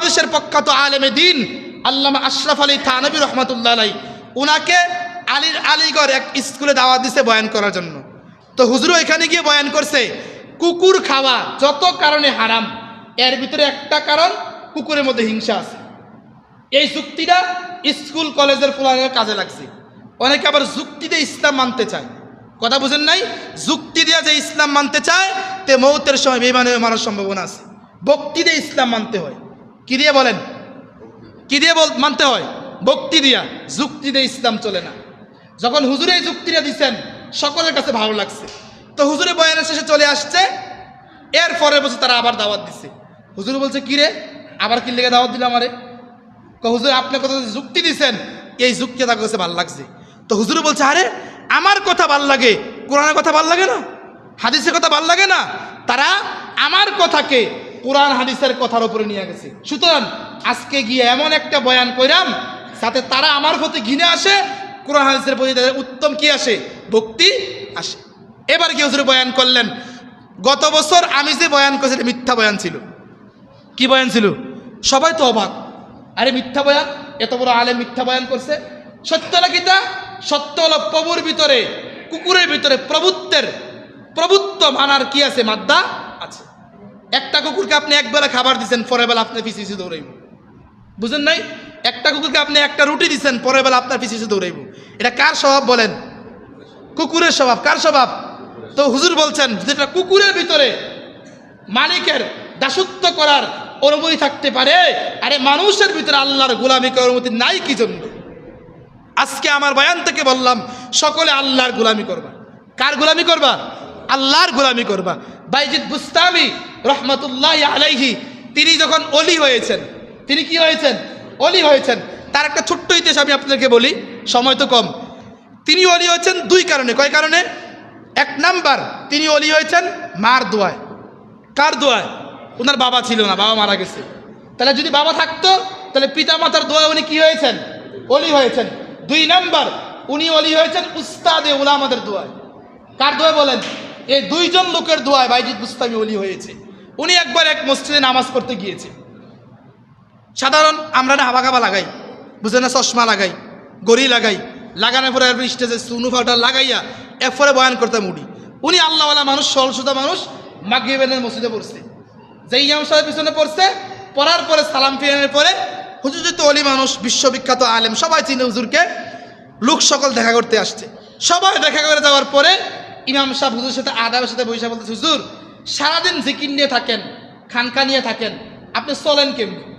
বাংলাদেশের প্রখ্যাত আলেমে দিন আল্লামা আশরাফ আলী থানবী রহমতুল্লাহ আলাই উনাকে আলীর আলীগড় এক স্কুলে দাওয়াত দিছে বয়ান করার জন্য। তো হুজুরও এখানে গিয়ে বয়ান করছে, কুকুর খাওয়া যত কারণে হারাম, এর ভিতরে একটা কারণ কুকুরের মধ্যে হিংসা আছে। এই যুক্তিটা স্কুল, কলেজের ফুলানের কাজে লাগছে। অনেকে আবার যুক্তি দিয়ে ইসলাম মানতে চায়। কথা বুঝেন নাই? যুক্তি দিয়ে যে ইসলাম মানতে চায়, তে মৌতের সময় বেমান মারার সম্ভাবনা আছে। ভক্তি দিয়ে ইসলাম মানতে হয়। কি দিয়ে বলেন? কি দিয়ে বল মানতে হয়? ভক্তি দিয়া। যুক্তি দিয়ে ইসলাম চলে না। যখন হুজুরে এই যুক্তিটা দিচ্ছেন সকলের কাছে ভালো লাগছে। তো হুজুরে বয়ানের শেষে চলে আসছে। এর পরের বছর তারা আবার দাওয়াত দিছে। হুজুর বলছে, কি রে? আবার কি লেগে দাওয়াত দিল আমারে? তো হুজুর, আপনি কথা যুক্তি দিছেন, এই যুক্তি তার কাছে ভালো লাগছে। তো হুজুর বলছে, আরে, আমার কথা ভালো লাগে। কোরআনের কথা ভালো লাগে না? হাদিসের কথা ভালো লাগে না? তারা আমার কথাকে কোরআন হাদিসের কথার উপরে নিয়ে গেছে। সুতরাং আজকে গিয়ে এমন একটা বয়ান কইরাম, যাতে তারা আমার প্রতি ঘিনে আসে, কোরআন হাদিসের প্রতি তাদের উত্তম কি আসে? ভক্তি আসে। এবার কি হুজুর বয়ান করলেন, গত বছর আমি যে বয়ান করেছি, এটা মিথ্যা বয়ান ছিল। কি বয়ান ছিল? সবাই তো অবাক। আরে মিথ্যা বয়ান? এত বড় আলে মিথ্যা বয়ান করছে? সত্য নাকি তা? সত্য হলো প্রভুর ভিতরে, কুকুরের ভিতরে প্রভুত্বের, প্রভুত্ব মানার কি আছে? মাদ্দা আছে। একটা কুকুরকে আপনি একবেলা খাবার দিচ্ছেন পরের বেলা আপনার পিছিয়ে পিছিয়ে দৌড়াইব। বুঝেন নাই? একটা কুকুরকে আপনি একটা রুটি দিচ্ছেন পরের বেলা আপনার পিছিয়ে পিছিয়ে দৌড়াইব। এটা কার স্বভাব বলেন? কুকুরের স্বভাব। কার স্বভাব? তো হুজুর বলছেন যেটা কুকুরের ভিতরে মালিকের দাসত্ব করার অনুমতি থাকতে পারে, আরে মানুষের ভিতরে আল্লাহর গোলামি করার অনুমতি নাই কি জন্য? আজকে আমার বয়ান থেকে বললাম, সকলে আল্লাহর গোলামি করবা। কার গোলামি করবা? আল্লাহর গোলামি করবা। বাইজিৎ বুস্তামি রহমতুল্লাহ আলাইহি, তিনি যখন অলি হয়েছেন, তিনি কি হয়েছেন? অলি হয়েছেন। তার একটা ছোট্ট ইতিহাস আমি আপনাদেরকে বলি, সময় তো কম। তিনি অলি হয়েছেন দুই কারণে। কয় কারণে? এক নাম্বার, তিনি অলি হয়েছেন মার দোয়ায়। কার দোয়ায়? ওনার বাবা ছিল না, বাবা মারা গেছে। তাহলে যদি বাবা থাকতো, তাহলে পিতা মাতার দোয়ায় উনি কি হয়েছেন? অলি হয়েছেন। দুই নাম্বার, উনি অলি হয়েছেন উস্তাদে উলামাদের দোয়ায়। কার দোয়া বলেন? এই দুইজন লোকের দোয়ায় বাইজিদ মুস্তামি অলি হয়েছে। উনি একবার এক মসজিদে নামাজ পড়তে গিয়েছে। সাধারণ আমরা না হাবা খাবা লাগাই বুঝে না চশমা লাগাই, গড়ি লাগাই, লাগানোর পরে এরপর স্টেজে সুনু ফাউটার লাগাইয়া এরপরে বয়ান করতাম উঠি উনি আল্লাহওয়ালা মানুষ সরল সুদা মানুষ মাগরিবেনের মসজিদে পড়ছে। যে ইমাম সাহেব পিছনে পড়ছে, পড়ার পরে সালাম ফিরানোর পরে হুজুর তো অলি মানুষ, বিশ্ববিখ্যাত আলেম, সবাই চিনে হুজুরকে, লোক সকল দেখা করতে আসছে। সবাই দেখা করে যাওয়ার পরে ইমাম সাহেব হুজুরের সাথে আদাবের সাথে বৈশা বলতে হুজুর সারাদিন জিকির নিয়ে থাকেন খানকা নিয়ে থাকেন আপনি চলেন কেমনি?